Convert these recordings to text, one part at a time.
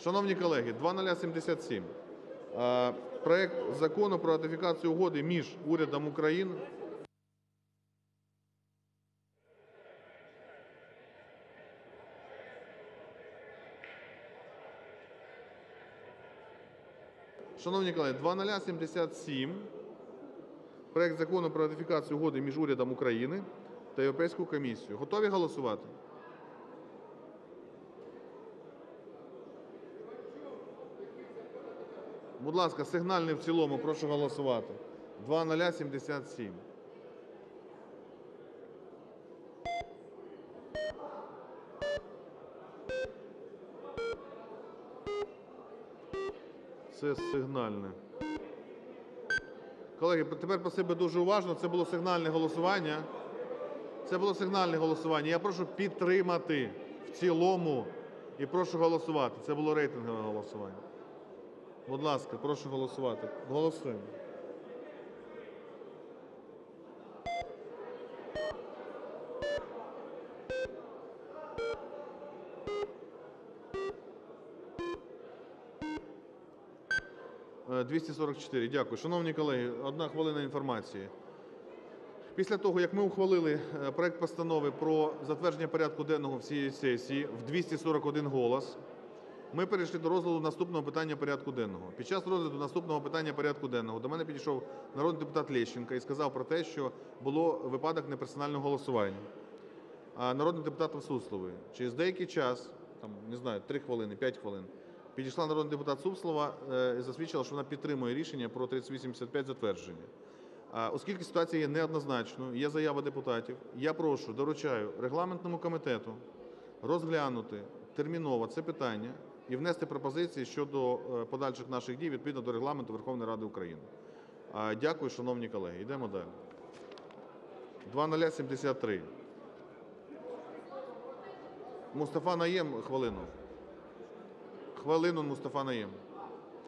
Шановні колеги, 2077. Е, Проект Закону про ратифікацію угоди між урядом України Шановні колеги, 2077. Проект Закону про ратифікацію угоди між урядом України та Європейською комісією. Готові голосувати? Будь ласка, сигнальний в цілому, прошу голосувати. 2077. Це сигнальне. Колеги, тепер просив би дуже уважно. Це було сигнальне голосування. Це було сигнальне голосування. Я прошу підтримати в цілому і прошу голосувати. Це було рейтингове голосування. Будь ласка, прошу голосувати. Голосуємо. Е, 244. Дякую. Шановні колеги, одна хвилина інформації. Після того, як ми ухвалили е, проект постанови про затвердження порядку денного всієї сесії в 241 голос, ми перейшли до розгляду наступного питання порядку денного. Під час розгляду наступного питання порядку денного до мене підійшов народний депутат Лещенко і сказав про те, що було випадок неперсонального голосування народним депутатом Сусловою. Через деякий час, там, не знаю, 3 хвилини, 5 хвилин, підійшла народний депутат Суслова е, і засвідчила, що вона підтримує рішення про 3085 затвердження. Оскільки ситуація є неоднозначною, є заява депутатів, я прошу, доручаю регламентному комітету розглянути терміново це питання і внести пропозиції щодо е, подальших наших дій відповідно до Регламенту Верховної Ради України. Дякую, шановні колеги. Йдемо далі. 2073. Мустафа Наєм, хвилину. Хвилину, Мустафа Наєм.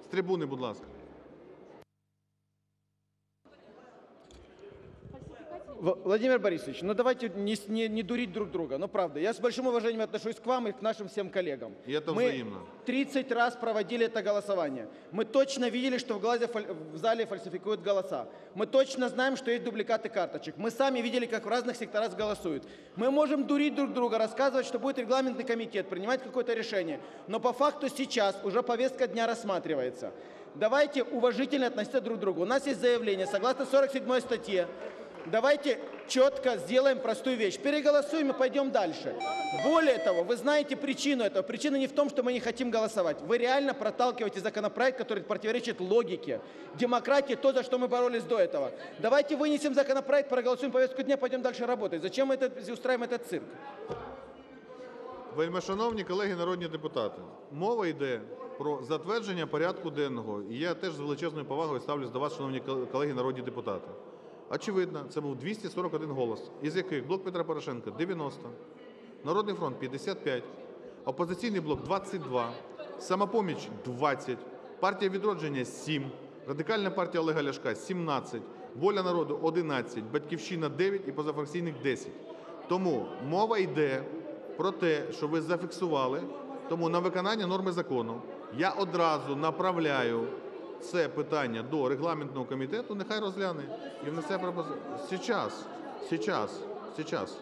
З трибуни, будь ласка. Владимир Борисович, ну давайте не, не, не дурить друг друга. Ну правда, я с большим уважением отношусь к вам и к нашим всем коллегам. И это Мы взаимно. 30 раз проводили это голосование. Мы точно видели, что в, глазе в зале фальсификуют голоса. Мы точно знаем, что есть дубликаты карточек. Мы сами видели, как в разных секторах голосуют. Мы можем дурить друг друга, рассказывать, что будет регламентный комитет, принимать какое-то решение. Но по факту сейчас уже повестка дня рассматривается. Давайте уважительно относиться друг к другу. У нас есть заявление, согласно 47 статье, Давайте четко сделаем простую вещь. Переголосуем и пойдем дальше. Более того, вы знаете причину этого. Причина не в том, что мы не хотим голосовать. Вы реально проталкиваете законопроект, который противоречит логике, демократии, то, за что мы боролись до этого. Давайте вынесем законопроект, проголосуем повестку дня, пойдем дальше работать. Зачем мы это, устраиваем этот цирк? Вельмишановні колеги народні депутати, мова йде про затвердження порядку денного. І я теж з величезною повагою ставлюсь до вас, шановні кол- колеги народні депутати. Очевидно, це був 241 голос, із яких блок Петра Порошенка 90, Народний фронт 55, Опозиційний блок 22, Самопоміч 20, Партія відродження 7, Радикальна партія Олега Ляшка 17, Воля народу 11, Батьківщина 9 і позафракційних 10. Тому мова йде про те, що ви зафіксували, тому на виконання норми закону я одразу направляю це питання до регламентного комітету, нехай розгляне і внесе пропозицію. Сейчас, сейчас, сейчас.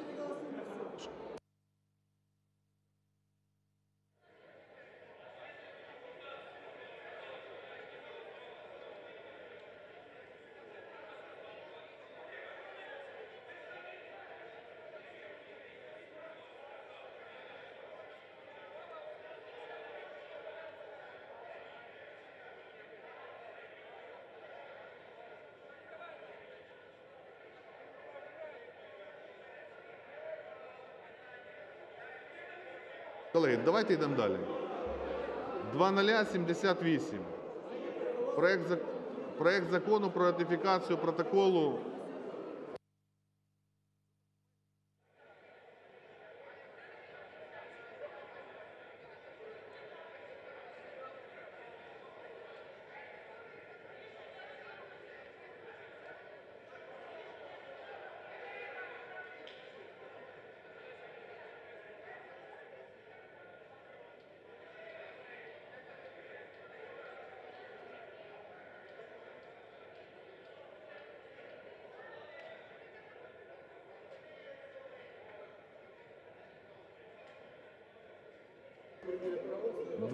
Колеги, давайте йдемо далі. 2078. Проект, проект закону про ратифікацію протоколу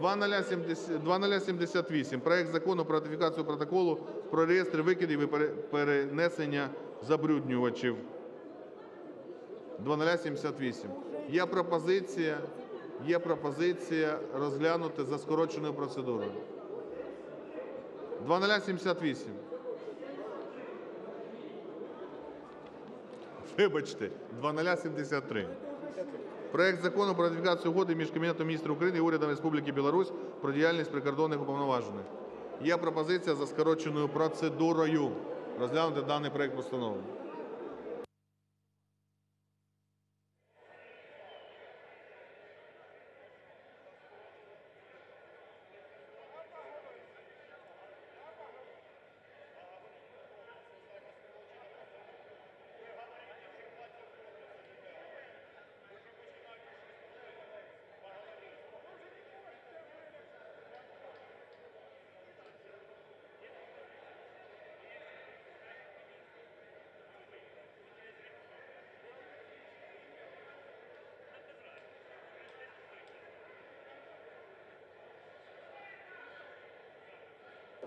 2070 2078. Проект Закону про ратифікацію протоколу про реєстр викидів і перенесення забруднювачів. 2078. Є пропозиція, є пропозиція розглянути за скороченою процедурою. 2078. Вибачте, 2073. Проект закону про ратифікацію угоди між Кабінетом міністрів України і урядом Республіки Білорусь про діяльність прикордонних уповноважених. Є пропозиція за скороченою процедурою розглянути даний проект постанови.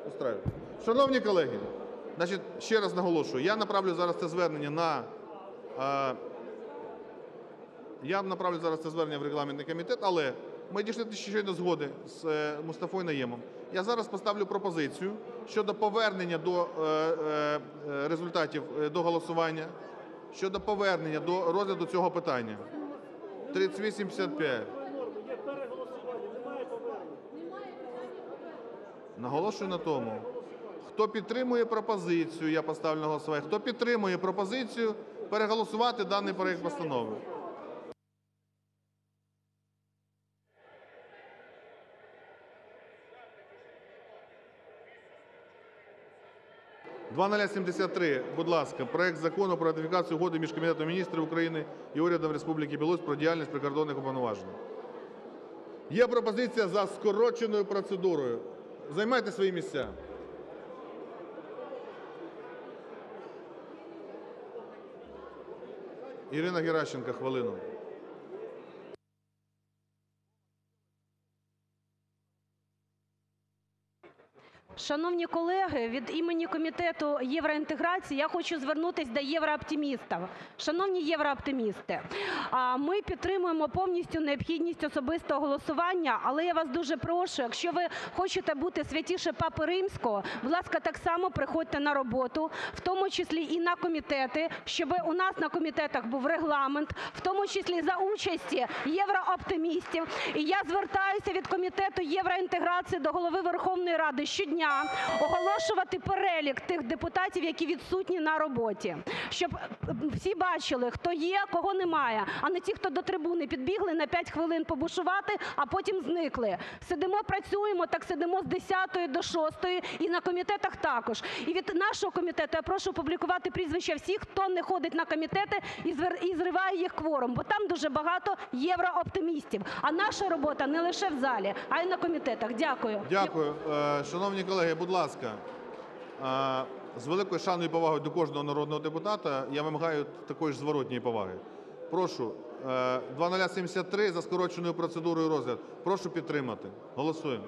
Устраює. Шановні колеги, значить, ще раз наголошую, я направлю зараз це звернення на. е, я направлю зараз це звернення в регламентний комітет, але ми дійшли ще до згоди з е, Мустафою Наємом. Я зараз поставлю пропозицію щодо повернення до е, е, результатів е, до голосування, щодо повернення до розгляду цього питання. 3855. Наголошую на тому, хто підтримує пропозицію, я поставлю на голосування. Хто підтримує пропозицію переголосувати даний проект постанови. «2073», будь ласка, проект закону про ратифікацію угоди між Кабінетом міністрів України і урядом Республіки Білорусь про діяльність прикордонних уповноважених. Є пропозиція за скороченою процедурою. Займайте свої місця. Ірина Геращенко, хвилину. Шановні колеги, від імені комітету євроінтеграції я хочу звернутися до єврооптимістів. Шановні єврооптимісти, ми підтримуємо повністю необхідність особистого голосування, але я вас дуже прошу, якщо ви хочете бути святіше Папи Римського, будь ласка, так само приходьте на роботу, в тому числі і на комітети, щоб у нас на комітетах був регламент, в тому числі за участі єврооптимістів. І я звертаюся від комітету євроінтеграції до Голови Верховної Ради щодня оголошувати перелік тих депутатів, які відсутні на роботі, щоб е, всі бачили, хто є, кого немає, а не ті, хто до трибуни підбігли на 5 хвилин побушувати, а потім зникли. Сидимо, працюємо, так сидимо з 10 до 6 і на комітетах також. І від нашого комітету я прошу опублікувати прізвища всіх, хто не ходить на комітети і зриває їх кворум, бо там дуже багато єврооптимістів. А наша робота не лише в залі, а й на комітетах. Дякую. Дякую. Е, Шановні колеги, будь ласка, е, з великою шаною і повагою до кожного народного депутата я вимагаю такої ж зворотньої поваги. Прошу, е, 2073 за скороченою процедурою розгляд. Прошу підтримати. Голосуємо.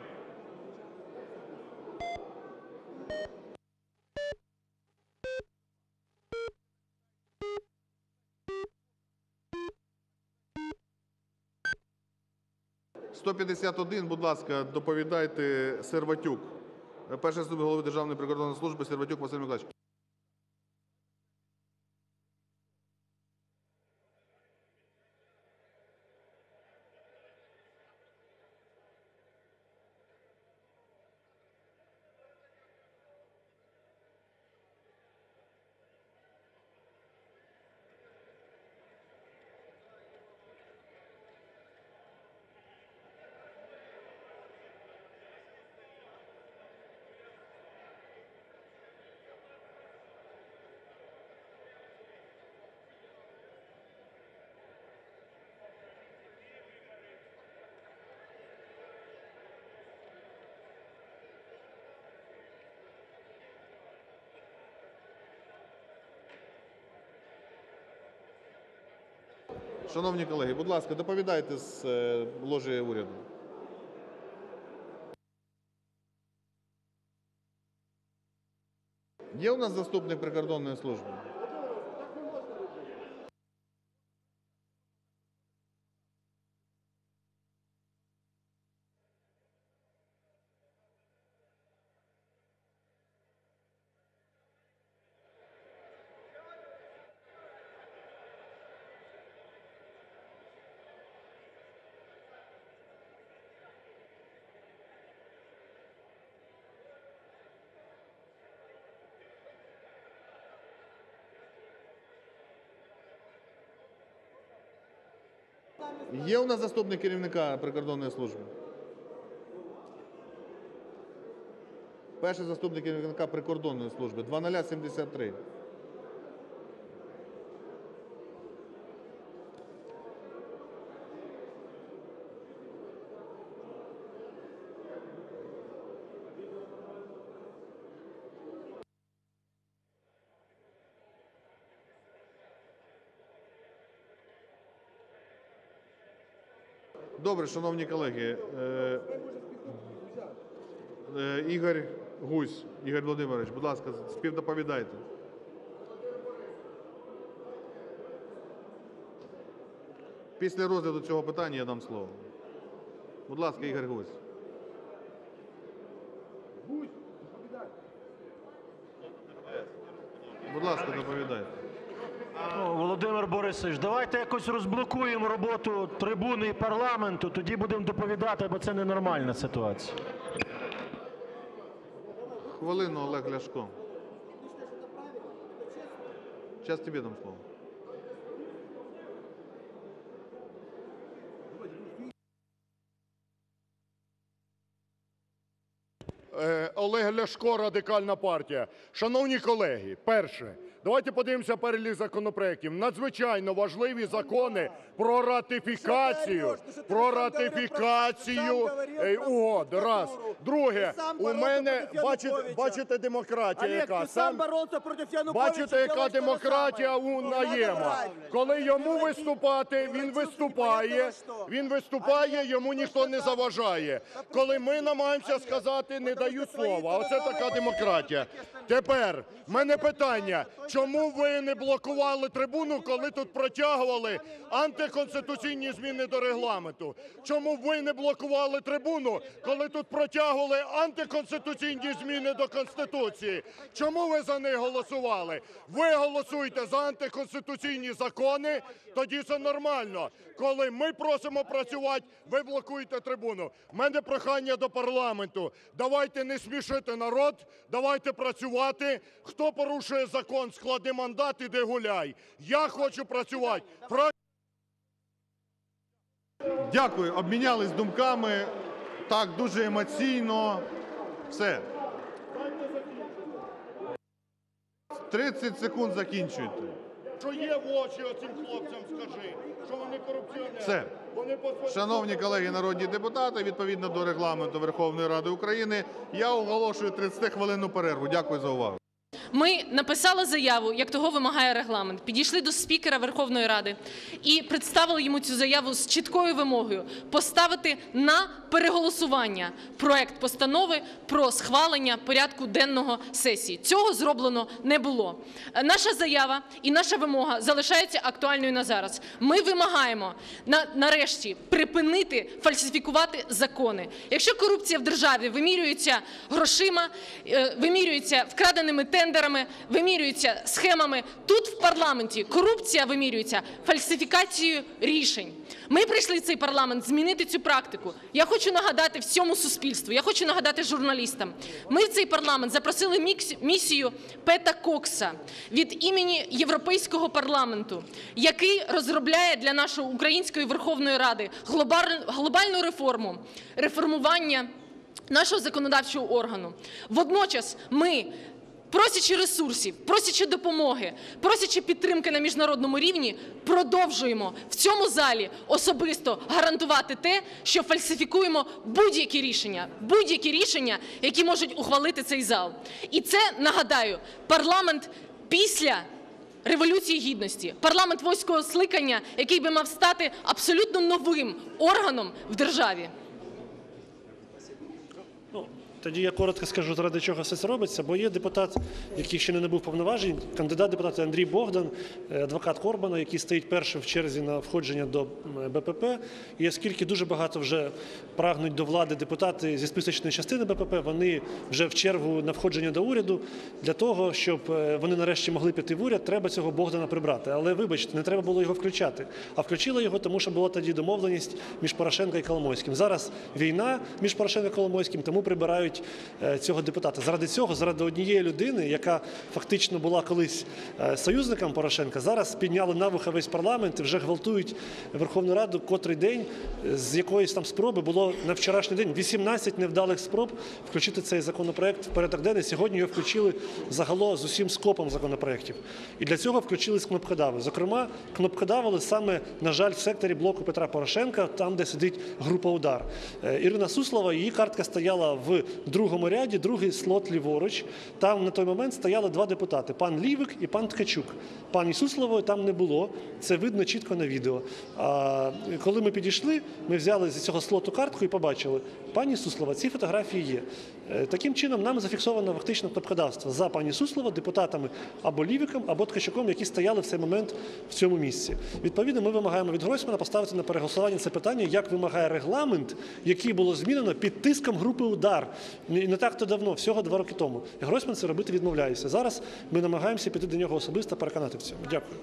«151», будь ласка, доповідайте Серватюк. Перший заступник голови Державної прикордонної служби Серватюк Василь Миколаївич. Шановні колеги, будь ласка, доповідайте з е, ложі уряду. Є у нас заступник прикордонної служби? Є у нас заступник керівника прикордонної служби? Перший заступник керівника прикордонної служби 2073. Добре, шановні колеги. Е, е, Ігор Гусь, Ігор Володимирович, будь ласка, співдоповідайте. Після розгляду цього питання я дам слово. Будь ласка, Ігор Гусь. Будь ласка, доповідайте. Володимир Борисович, давайте якось розблокуємо роботу трибуни і парламенту, тоді будемо доповідати, бо це ненормальна ситуація. Хвилину, Олег Ляшко. Зараз тобі дам слово. Е, Олег Ляшко, Радикальна партія. Шановні колеги, перше, давайте подивимося перелік законопроєктів. Надзвичайно важливі закони про ратифікацію, про ратифікацію е, угод. Раз. Друге, у мене, бачите, бачите демократія яка? сам. Бачите, яка демократія у Наєма. Коли йому виступати, він виступає, він виступає, йому ніхто не заважає. Коли ми намагаємося сказати, не дають слова. Оце така демократія. Тепер в мене питання: чому ви не блокували трибуну, коли тут протягували антиконституційні зміни до регламенту? Чому ви не блокували трибуну, коли тут протягували антиконституційні зміни до конституції? Чому ви за них голосували? Ви голосуєте за антиконституційні закони, тоді це нормально. Коли ми просимо працювати, ви блокуєте трибуну. У мене прохання до парламенту. Давайте не смішити народ, давайте працювати. Хто порушує закон, склади мандат, іди гуляй. Я хочу працювати. Дякую, обмінялись думками. Так, дуже емоційно. Все. 30 секунд закінчуйте. Що є в очі оцим хлопцям, скажи, що вони корупціонери. Все. Вони Шановні колеги народні депутати, відповідно до регламенту Верховної Ради України, я оголошую 30-хвилинну перерву. Дякую за увагу. Ми написали заяву, як того вимагає регламент. Підійшли до спікера Верховної Ради і представили йому цю заяву з чіткою вимогою поставити на переголосування проект постанови про схвалення порядку денного сесії. Цього зроблено не було. Наша заява і наша вимога залишаються актуальною на зараз. Ми вимагаємо на нарешті припинити фальсифікувати закони. Якщо корупція в державі вимірюється грошима, е, вимірюється вкраденими тендерами, вимірюється схемами, тут в парламенті корупція вимірюється фальсифікацією рішень. Ми прийшли в цей парламент змінити цю практику. Я хочу нагадати всьому суспільству, я хочу нагадати журналістам. Ми в цей парламент запросили місію Пета Кокса від імені Європейського парламенту, який розробляє для нашої української Верховної Ради глобальну реформу, реформування нашого законодавчого органу. Водночас ми. Просячи ресурсів, просячи допомоги, просячи підтримки на міжнародному рівні, продовжуємо в цьому залі особисто гарантувати те, що фальсифікуємо будь-які рішення, будь-які рішення, які можуть ухвалити цей зал. І це нагадаю, парламент після Революції Гідності, парламент військового скликання, який би мав стати абсолютно новим органом в державі. Тоді я коротко скажу, заради чого все це робиться, бо є депутат, який ще не набув повноважень, кандидат депутата Андрій Богдан, е, адвокат Корбана, який стоїть першим в черзі на входження до БПП. І оскільки дуже багато вже прагнуть до влади депутати зі списочної частини БПП, вони вже в чергу на входження до уряду. Для того, щоб е, вони нарешті могли піти в уряд, треба цього Богдана прибрати. Але вибачте, не треба було його включати. А включили його, тому що була тоді домовленість між Порошенко і Коломойським. Зараз війна між Порошенко і Коломойським, тому прибирають е, цього депутата. Заради цього, заради однієї людини, яка фактично була колись е, союзником Порошенка, зараз підняли на вуха весь парламент і вже гвалтують Верховну Раду котрий день е, з якоїсь там спроби було на вчорашній день 18 невдалих спроб включити цей законопроект в порядок денний. Сьогодні його включили загалом з усім скопом законопроєктів. І для цього включились кнопкодави. Зокрема, кнопкодавили саме, на жаль, в секторі блоку Петра Порошенка, там, де сидить група удар. Ірина Суслова, її картка стояла в другому ряді, другий слот ліворуч. Там на той момент стояли два депутати: пан Лівик і пан Ткачук. Пані Суслової там не було. Це видно чітко на відео. А коли ми підійшли, ми взяли з цього слоту картку і побачили, пані Суслова, ці фотографії є. Е, Таким чином, нам зафіксовано фактично кнопкодавство за пані Суслова депутатами або Лівиком, або Ткачуком, які стояли в цей момент в цьому місці. Відповідно, ми вимагаємо від Гройсмана поставити на переголосування це питання, як вимагає регламент, який було змінено під тиском групи удар. Не так то давно, всього два роки тому. Гройсман це робити відмовляється. Зараз ми намагаємося піти до нього особисто переконати в цьому. Дякую.